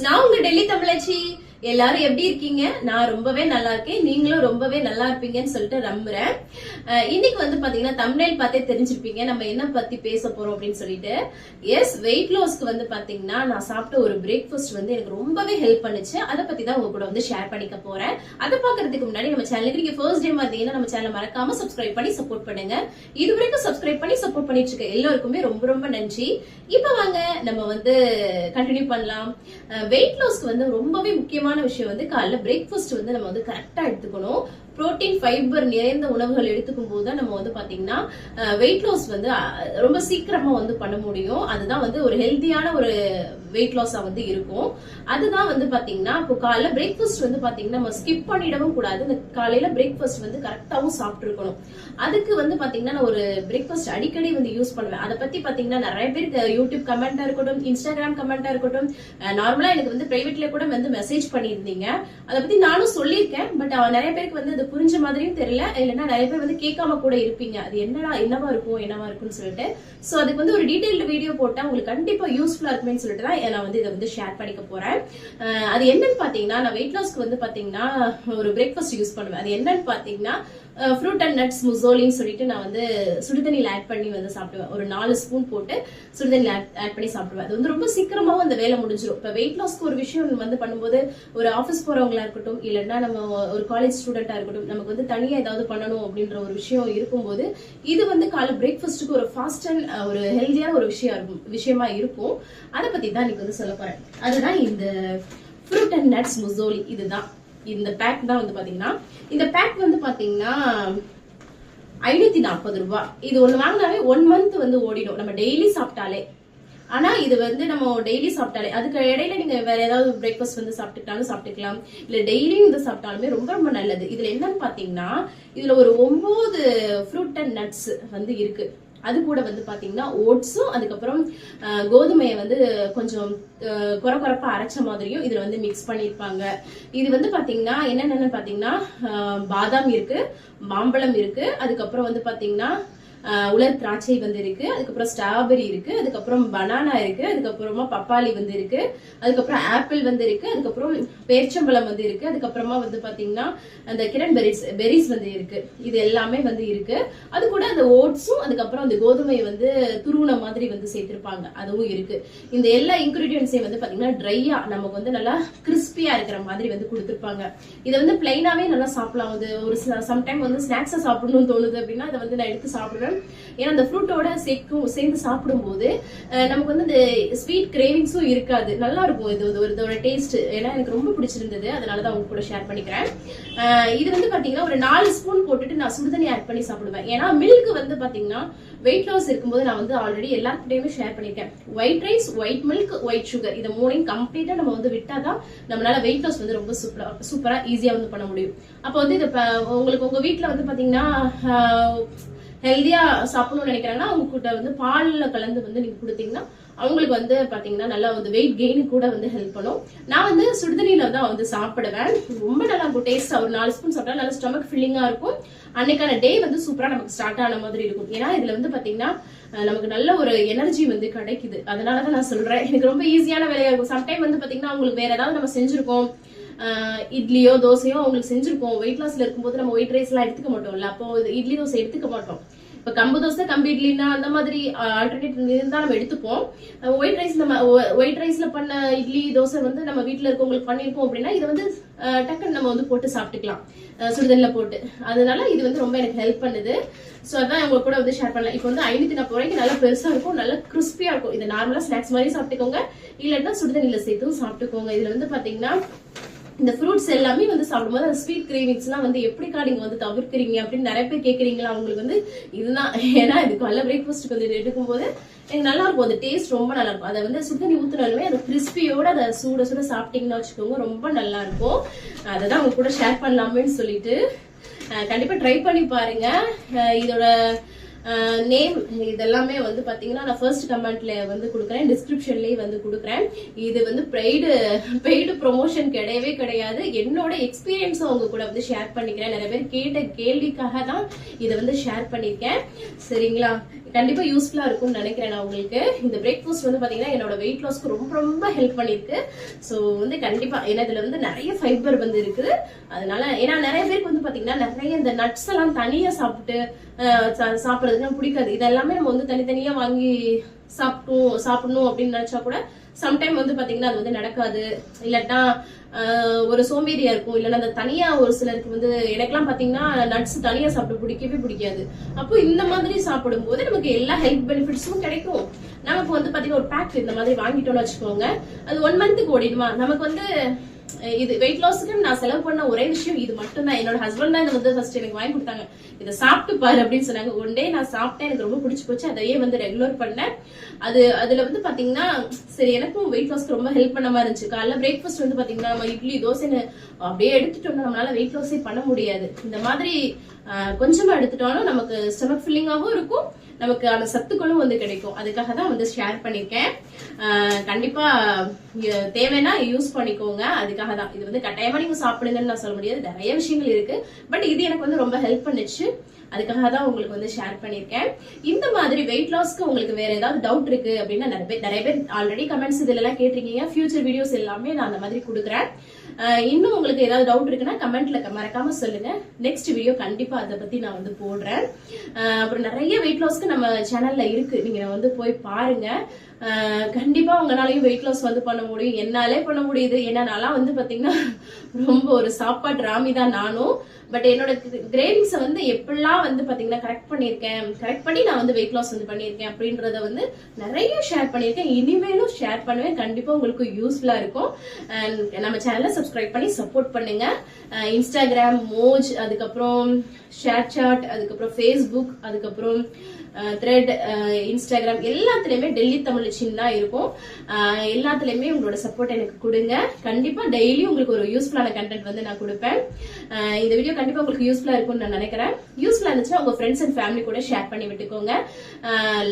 நான் உங்க டெல்லி தமிழச்சி எல்லாரும் எப்படி இருக்கீங்க? நான் ரொம்பவே நல்லா இருக்கேன். நீங்களும் ரொம்பவே நல்லா இருப்பீங்கன்னு சொல்லிட்டு நம்புறேன். இன்னைக்கு வந்து பாத்தீங்கன்னா தமிழில் பார்த்தே தெரிஞ்சிருப்பீங்க. நம்ம என்ன பத்தி பேச போறோம் அப்படின்னு சொல்லிட்டு. எஸ் வெயிட் லாஸ்க்கு வந்து பாத்தீங்கன்னா நான் சாப்பிட்ட ஒரு பிரேக்ஃபாஸ்ட் வந்து எனக்கு ரொம்பவே ஹெல்ப் பண்ணுச்சு. அதை பத்தி தான் உங்க கூட வந்து ஷேர் பண்ணிக்க போறேன். அதை பாக்குறதுக்கு முன்னாடி நம்ம சேனலுக்கு நீங்க ஃபர்ஸ்ட் டைம் வந்தீங்கன்னா நம்ம சேனல் மறக்காம சப்ஸ்கிரைப் பண்ணி சப்போர்ட் பண்ணுங்க. இது வரைக்கும் சப்ஸ்கிரைப் பண்ணி சப்போர்ட் பண்ணிட்டு இருக்க எல்லாருக்குமே ரொம்ப ரொம்ப நன்றி. இப்போ வாங்க நம்ம வந்து கண்டினியூ பண்ணலாம். வெயிட் லாஸ்க்கு வந்து ரொம்பவே முக்கியமான விஷயம் வந்து காலைல பிரேக்ஃபாஸ்ட் வந்து நம்ம வந்து கரெக்டா எடுத்துக்கணும். புரோட்டீன் ஃபைபர் நிறைந்த உணவுகள் எடுத்துக்கும் போது தான் நம்ம வந்து பாத்தீங்கன்னா வெயிட் லாஸ் வந்து ரொம்ப சீக்கிரமா வந்து பண்ண முடியும். அதுதான் வந்து ஒரு ஹெல்த்தியான ஒரு வெயிட் லாஸா வந்து இருக்கும். அதுதான் வந்து பாத்தீங்கன்னா இப்போ காலைல பிரேக்ஃபாஸ்ட் வந்து பாத்தீங்கன்னா நம்ம ஸ்கிப் பண்ணிடவும் கூடாது. இந்த காலையில பிரேக்ஃபாஸ்ட் வந்து கரெக்டாவும் சாப்பிட்டுருக்கணும். அதுக்கு வந்து பாத்தீங்கன்னா நான் ஒரு பிரேக்ஃபாஸ்ட் அடிக்கடி வந்து யூஸ் பண்ணுவேன். அதை பத்தி பாத்தீங்கன்னா நிறைய பேருக்கு யூடியூப் கமெண்டா இருக்கட்டும் இன்ஸ்டாகிராம் கமெண்டா இருக்கட்டும் நார்மலா எனக்கு வந்து பிரைவேட்ல கூட வந்து மெசேஜ் பண்ணியிருந்தீங்க. அதை பத்தி நானும் சொல்லியிருக்கேன். பட் நிறைய பேருக்கு வந்து அது புரிஞ்ச மாதிரியும் தெரியல. இல்லைன்னா நிறைய பேர் வந்து கேட்காம கூட இருப்பீங்க. அது என்னடா என்னவா இருக்கும் என்னவா இருக்கும்னு சொல்லிட்டு. சோ அதுக்கு வந்து ஒரு டீடைல்டு வீடியோ போட்டா உங்களுக்கு கண்டிப்பா யூஸ்ஃபுல்லா இருக்குமே சொல்லிட்டு தான் நான் வந்து இதை வந்து ஷேர் பண்ணிக்க போறேன். அது என்னன்னு பாத்தீங்கன்னா நான் வெயிட் லாஸ்க்கு வந்து பாத்தீங்கன்னா ஒரு பிரேக்ஃபாஸ்ட் யூஸ் பண்ணுவேன். அது என்னன்னு பாத்தீங்கன்னா ஃப்ரூட் அண்ட் நட்ஸ் முசோலின்னு சொல்லிட்டு நான் வந்து சுடுதண்ணியில் ஆட் பண்ணி வந்து சாப்பிடுவேன். ஒரு நாலு ஸ்பூன் போட்டு சுடுதண்ணியில் ஆட் பண்ணி சாப்பிடுவேன். அது வந்து ரொம்ப சீக்கிரமாகவும் அந்த வேலை முடிஞ்சிடும் இப்போ வெயிட் லாஸ்க்கு ஒரு விஷயம் வந்து பண்ணும்போது ஒரு ஆஃபீஸ் போகிறவங்களா இருக்கட்டும் இல்லைன்னா நம்ம ஒரு காலேஜ் ஸ்டூடெண்ட்டாக இருக்கட்டும் நமக்கு வந்து தனியாக ஏதாவது பண்ணணும் அப்படின்ற ஒரு விஷயம் இருக்கும்போது இது வந்து காலை பிரேக்ஃபாஸ்ட்டுக்கு ஒரு ஃபாஸ்ட் அண்ட் ஒரு ஹெல்த்தியாக ஒரு விஷயம் இருக்கும் விஷயமா இருக்கும். அதை பற்றி தான் இன்னைக்கு வந்து சொல்ல போகிறேன் அதுதான் இந்த ஃப்ரூட் அண்ட் நட்ஸ் முசோலி. இதுதான். இந்த பேக் தான் வந்து பாத்தீங்கன்னா இந்த பேக் வந்து பாத்தீங்கன்னா ஐநூத்தி நாற்பது ரூபாய் இது ஒண்ணு வாங்கினாவே ஒன் மந்த் வந்து ஓடிடும். நம்ம டெய்லி சாப்பிட்டாலே. ஆனா இது வந்து நம்ம டெய்லி சாப்பிட்டாலே. அதுக்கு இடையில நீங்க வேற ஏதாவது பிரேக்ஃபாஸ்ட் வந்து சாப்பிட்டுக்கிட்டாலும் சாப்பிட்டுக்கலாம். இல்ல டெய்லியும் இதை சாப்பிட்டாலுமே ரொம்ப ரொம்ப நல்லது. இதுல என்னன்னு பாத்தீங்கன்னா இதுல ஒரு ஒன்பது ஃப்ரூட் அண்ட் நட்ஸ் வந்து இருக்கு. அது கூட வந்து பாத்தீங்கன்னா ஓட்ஸும் அதுக்கப்புறம் அஹ், கோதுமையை வந்து கொஞ்சம் அஹ், குறை குறைப்பா அரைச்ச மாதிரியும் இதுல வந்து மிக்ஸ் பண்ணிருப்பாங்க. இது வந்து பாத்தீங்கன்னா என்னென்னு பாத்தீங்கன்னா பாதாம் இருக்கு மாம்பழம் இருக்கு அதுக்கப்புறம் வந்து பாத்தீங்கன்னா உலர் திராட்சை வந்து இருக்கு. அதுக்கப்புறம் ஸ்ட்ராபெரி இருக்கு. அதுக்கப்புறம் பனானா இருக்கு. அதுக்கப்புறமா பப்பாளி வந்து இருக்கு. அதுக்கப்புறம் ஆப்பிள் வந்து இருக்கு. அதுக்கப்புறம் பேர்ச்சம்பழம் வந்து இருக்கு. அதுக்கப்புறமா வந்து பாத்தீங்கன்னா அந்த கிரண் பெரிஸ் பெரிஸ் வந்து இருக்கு. இது எல்லாமே வந்து இருக்கு. அது கூட அந்த ஓட்ஸும் அதுக்கப்புறம் அந்த கோதுமை வந்து துருவன மாதிரி வந்து சேர்த்திருப்பாங்க. அதுவும் இருக்கு. இந்த எல்லா இன்கிரீடியன்ஸையும் வந்து பாத்தீங்கன்னா ட்ரையா நமக்கு வந்து நல்லா கிறிஸ்பியா இருக்கிற மாதிரி வந்து கொடுத்துருப்பாங்க. இதை வந்து பிளைனாவே நல்லா சாப்பிடலாம். வந்து ஒரு சம்டைம் வந்து ஸ்நாக்ஸா சாப்பிடணும்னு தோணுது அப்படின்னா அதை வந்து நான் எடுத்து சாப்பிடுவேன். ஏன்னா அந்த ஃப்ரூட்டோட சேர்க்கும் சேர்ந்து சாப்பிடும்போது நமக்கு வந்து இந்த ஸ்வீட் கிரேவிங்ஸும் இருக்காது. நல்லா இருக்கும். இது ஒரு இதோட டேஸ்ட் ஏன்னா எனக்கு ரொம்ப பிடிச்சிருந்தது. அதனால தான் உங்க கூட ஷேர் பண்ணிக்கிறேன் இது வந்து பாத்தீங்கன்னா ஒரு நாலு ஸ்பூன் போட்டுட்டு நான் சுடுதண்ணி ஆட் பண்ணி சாப்பிடுவேன். ஏன்னா மில்க் வந்து பாத்தீங்கன்னா வெயிட் லாஸ் இருக்கும்போது நான் வந்து ஆல்ரெடி எல்லாருக்கிட்டையுமே ஷேர் பண்ணியிருக்கேன். White rice white milk white sugar இதை மூணையும் கம்ப்ளீட்டா நம்ம வந்து விட்டாதான் நம்மளால வெயிட் லாஸ் வந்து ரொம்ப சூப்பரா சூப்பரா ஈஸியா வந்து பண்ண முடியும். அப்போ வந்து இது ப- உங்களுக்கு உங்க வீட்டுல வந்து பாத்தீங்கன்னா ஹெல்த்தியா சாப்பிடணும்னு நினைக்கிறாங்கன்னா அவங்க கூட வந்து பால்ல கலந்து வந்து நீங்க கொடுத்தீங்கன்னா அவங்களுக்கு வந்து பாத்தீங்கன்னா நல்லா வந்து வெயிட் கெயின் கூட வந்து ஹெல்ப் பண்ணும். நான் வந்து சுடுதண்ணியில தான் வந்து சாப்பிடுவேன். ரொம்ப நல்லா இருக்கும். டேஸ்ட் ஒரு நாலு ஸ்பூன் சாப்பிட்டா நல்லா ஸ்டொமக் ஃபில்லிங்கா இருக்கும். அன்னைக்கான டே வந்து சூப்பரா நமக்கு ஸ்டார்ட் ஆன மாதிரி இருக்கும். ஏன்னா இதுல வந்து பாத்தீங்கன்னா நமக்கு நல்ல ஒரு எனர்ஜி வந்து கிடைக்குது. அதனாலதான் நான் சொல்றேன். எனக்கு ரொம்ப ஈஸியான வேலையா இருக்கும். சம்டைம் வந்து பாத்தீங்கன்னா உங்களுக்கு வேற ஏதாவது நம்ம செஞ்சிருக்கோம். இட்லியோ தோசையோ அவங்களுக்கு செஞ்சிருப்போம். வெயிட் லாஸ்ல இருக்கும்போது நம்ம ஒயிட் ரைஸ் எல்லாம் எடுத்துக்க மாட்டோம்ல அப்போ இட்லி தோசை எடுத்துக்க மாட்டோம். இப்ப கம்பு தோசை கம்பு இட்லினா அந்த மாதிரி ஆல்டர்னேட் இருந்தா நம்ம எடுத்துப்போம். ஒயிட் ரைஸ் நம்ம ஒயிட் ரைஸ்ல பண்ண இட்லி தோசை வந்து நம்ம வீட்டில் இருக்கவங்களுக்கு பண்ணிருக்கோம் அப்படின்னா இதை வந்து டக்குன்னு நம்ம வந்து போட்டு சாப்பிட்டுக்கலாம். ஆஹ் சுடுதண்ணில போட்டு. அதனால இது வந்து ரொம்ப எனக்கு ஹெல்ப் பண்ணுது. ஸோ அதான் உங்க கூட வந்து ஷேர் பண்ணலாம் இப்போ வந்து ஐநூத்தி நாற்பது ரூபாய்க்கு நல்லா பெருசா இருக்கும் நல்லா கிறிஸ்பியா இருக்கும். இது நார்மலா ஸ்நாக்ஸ் மாதிரி சாப்பிட்டுக்கோங்க. இல்லைன்னா சுடுதண்ணில சேர்த்தும் சாப்பிட்டுக்கோங்க. இதுல வந்து பாத்தீங்கன்னா இந்த ஃப்ரூட்ஸ் எல்லாமே வந்து சாப்பிடும்போது அந்த ஸ்வீட் கிரேவிங்ஸ்லாம் வந்து எப்படிக்கா நீங்கள் வந்து தவிர்க்கிறீங்க அப்படின்னு நிறைய பேர் கேட்குறீங்களா அவங்களுக்கு வந்து இதுதான். ஏன்னா இது காலைல பிரேக்ஃபாஸ்ட்டுக்கு வந்து எடுக்கும்போது எனக்கு நல்லா இருக்கும். அந்த டேஸ்ட் ரொம்ப நல்லா இருக்கும். அதை வந்து சுடுதண்ணி ஊத்துனாலுமே அந்த கிறிஸ்பியோட அதை சூட சூட சாப்பிட்டீங்கன்னா வச்சுக்கோங்க ரொம்ப நல்லா இருக்கும். அதை தான் உங்க கூட ஷேர் பண்ணலாமேன்னு சொல்லிட்டு கண்டிப்பாக ட்ரை பண்ணி பாருங்க. இதோட நேம் இதெல்லாமே வந்து பார்த்தீங்கன்னா நான் ஃபர்ஸ்ட் கமெண்ட்ல வந்து கொடுக்குறேன். டிஸ்கிரிப்ஷன்லேயே வந்து கொடுக்குறேன். இது வந்து பெய்டு பெய்டு ப்ரொமோஷன் கிடையவே கிடையாது. என்னோட எக்ஸ்பீரியன்ஸ் அவங்க கூட வந்து ஷேர் பண்ணிக்கிறேன். நிறைய பேர் கேட்ட கேள்விக்காக தான் இதை வந்து ஷேர் பண்ணியிருக்கேன். சரிங்களா? கண்டிப்பா யூஸ்ஃபுல்லா இருக்கும்னு நினைக்கிறேன் நான் உங்களுக்கு. இந்த பிரேக்ஃபாஸ்ட் வந்து பாத்தீங்கன்னா என்னோட வெயிட் லாஸ்க்கு ரொம்ப ரொம்ப ஹெல்ப் பண்ணிருக்கு. ஸோ வந்து கண்டிப்பா ஏன்னா இதுல வந்து நிறைய ஃபைபர் வந்து இருக்குது. அதனால ஏன்னா நிறைய பேருக்கு வந்து பாத்தீங்கன்னா நிறைய இந்த நட்ஸ் எல்லாம் தனியா சாப்பிட்டு சாப்பிட்றதுக்குலாம் பிடிக்காது. இதெல்லாமே நம்ம வந்து தனித்தனியா வாங்கி சாப்பிட்டோம் சாப்பிடணும் அப்படின்னு நினைச்சா கூட சம்டைம் வந்து பாத்தீங்கன்னா அது வந்து நடக்காது. இல்லாட்டா ஒரு சோம்பேறியா இருக்கும். இல்லைன்னா அந்த தனியா ஒரு சிலருக்கு வந்து எனக்கெல்லாம் பாத்தீங்கன்னா நட்ஸ் தனியா சாப்பிட பிடிக்கவே பிடிக்காது. அப்போ இந்த மாதிரி சாப்பிடும்போது நமக்கு எல்லா ஹெல்த் பெனிஃபிட்ஸும் கிடைக்கும். நமக்கு வந்து பாத்தீங்கன்னா ஒரு பேக் இந்த மாதிரி வாங்கிட்டோம்னு வச்சுக்கோங்க. அது ஒன் மந்த்துக்கு ஓடிடுமா? நமக்கு வந்து இது வெயிட் லாஸ்க்கு நான் செலவு பண்ண ஒரே விஷயம் இது மட்டும் தான் என்னோட ஹஸ்பண்ட் தான் இதை வந்து ஃபர்ஸ்ட் எனக்கு வாங்கி கொடுத்தாங்க. இதை சாப்பிட்டு பாரு அப்படின்னு சொன்னாங்க. ஒன் டே நான் சாப்பிட்டேன். எனக்கு ரொம்ப பிடிச்சி போச்சு. அதையே வந்து ரெகுலர் பண்ணேன். அது அதுல வந்து பாத்தீங்கன்னா சரி எனக்கும் வெயிட் லாஸ்க்கு ரொம்ப ஹெல்ப் பண்ண மாதிரி இருந்துச்சு. காலைல பிரேக்ஃபாஸ்ட் வந்து பாத்தீங்கன்னா நம்ம இட்லி தோசைன்னு அப்படியே எடுத்துட்டோம்னா நம்மளால வெயிட் லாஸே பண்ண முடியாது. இந்த மாதிரி கொஞ்சமா எடுத்துட்டாலும் நமக்கு ஸ்டமக் ஃபில்லிங்காகவும் இருக்கும். நமக்கு அந்த சத்துக்களும் வந்து கிடைக்கும். அதுக்காக தான் வந்து ஷேர் பண்ணிருக்கேன். கண்டிப்பா தேவைன்னா யூஸ் பண்ணிக்கோங்க. அதுக்காக தான். இது வந்து கட்டாயமா நீங்க சாப்பிடுங்கன்னு நான் சொல்ல முடியாது. நிறைய விஷயங்கள் இருக்கு. பட் இது எனக்கு வந்து ரொம்ப ஹெல்ப் பண்ணுச்சு. அதுக்காக தான் உங்களுக்கு வந்து ஷேர் பண்ணிருக்கேன். இந்த மாதிரி வெயிட் லாஸ்க்கு உங்களுக்கு வேற ஏதாவது டவுட் இருக்கு அப்படின்னா நிறைய பேர் நிறைய பேர் ஆல்ரெடி கமெண்ட்ஸ் இதுல எல்லாம் கேட்டிருக்கீங்க. ஃபியூச்சர் வீடியோஸ் எல்லாமே நான் அந்த மாதிரி கொடுக்குறேன். இன்னும் உங்களுக்கு ஏதாவது டவுட் இருக்குன்னா கமெண்ட்ல மறக்காம சொல்லுங்க. நெக்ஸ்ட் வீடியோ கண்டிப்பா அதை பத்தி நான் வந்து போடுறேன். அப்புறம் நிறைய வெயிட் லாஸ்க்கு நம்ம சேனல்ல இருக்கு. நீங்க வந்து போய் பாருங்க. கண்டிப்பா உங்களாலையும் வெயிட் லாஸ் வந்து பண்ண முடியும். என்னாலே பண்ண முடியுது. ஏன்னா வந்து பாத்தீங்கன்னா ரொம்ப ஒரு சாப்பாட்டு ராமி தான் நானும். பட் என்னோட கிரேவிங்ஸை வந்து எப்படிலாம் வந்து பாத்தீங்கன்னா கரெக்ட் பண்ணியிருக்கேன் கரெக்ட் பண்ணி நான் வந்து வெயிட் லாஸ் வந்து பண்ணியிருக்கேன் அப்படின்றத வந்து நிறைய ஷேர் பண்ணியிருக்கேன். இனிமேலும் ஷேர் பண்ணுவேன். கண்டிப்பா உங்களுக்கு யூஸ்ஃபுல்லா இருக்கும். நம்ம சேனலை சப்ஸ்கிரைப் பண்ணி சப்போர்ட் பண்ணுங்க. இன்ஸ்டாகிராம் மோஜ் அதுக்கப்புறம் ஷேர் சாட் அதுக்கப்புறம் ஃபேஸ்புக் அதுக்கப்புறம் த்ரெட் இன்ஸ்டாகிராம் எல்லாத்துலயுமே டெல்லி தமிழ் சின்னா இருக்கும். எல்லாத்துலேயுமே எல்லாத்துலயுமே உங்களோட சப்போர்ட் எனக்கு கொடுங்க. கண்டிப்பா டெய்லி உங்களுக்கு ஒரு யூஸ்ஃபுல்லான கண்டென்ட் வந்து நான் கொடுப்பேன். இந்த வீடியோ கண்டிப்பா உங்களுக்கு யூஸ்ஃபுல்லா இருக்கும்னு நான் நினைக்கிறேன். யூஸ்ஃபுல்லா இருந்துச்சுன்னா உங்க ஃப்ரெண்ட்ஸ் அண்ட் ஃபேமிலி கூட ஷேர் பண்ணி விட்டுக்கோங்க.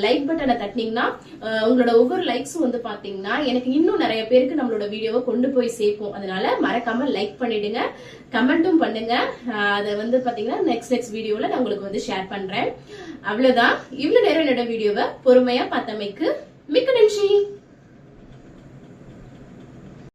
லைக் பட்டனை தட்டினீங்கன்னா உங்களோட ஒவ்வொரு லைக்ஸும் வந்து பாத்தீங்கன்னா எனக்கு இன்னும் நிறைய பேருக்கு நம்மளோட வீடியோவை கொண்டு போய் சேர்க்கும். அதனால மறக்காம லைக் பண்ணிடுங்க. கமெண்ட்டும் பண்ணுங்க. அதை வந்து பாத்தீங்கன்னா நெக்ஸ்ட் நெக்ஸ்ட் வீடியோல நான் உங்களுக்கு வந்து ஷேர் பண்றேன். அவ்வளவுதான். இவ்வளவு நேரம் என்னோட வீடியோவை பொறுமையா பார்த்தமைக்கு மிக்க நன்றி.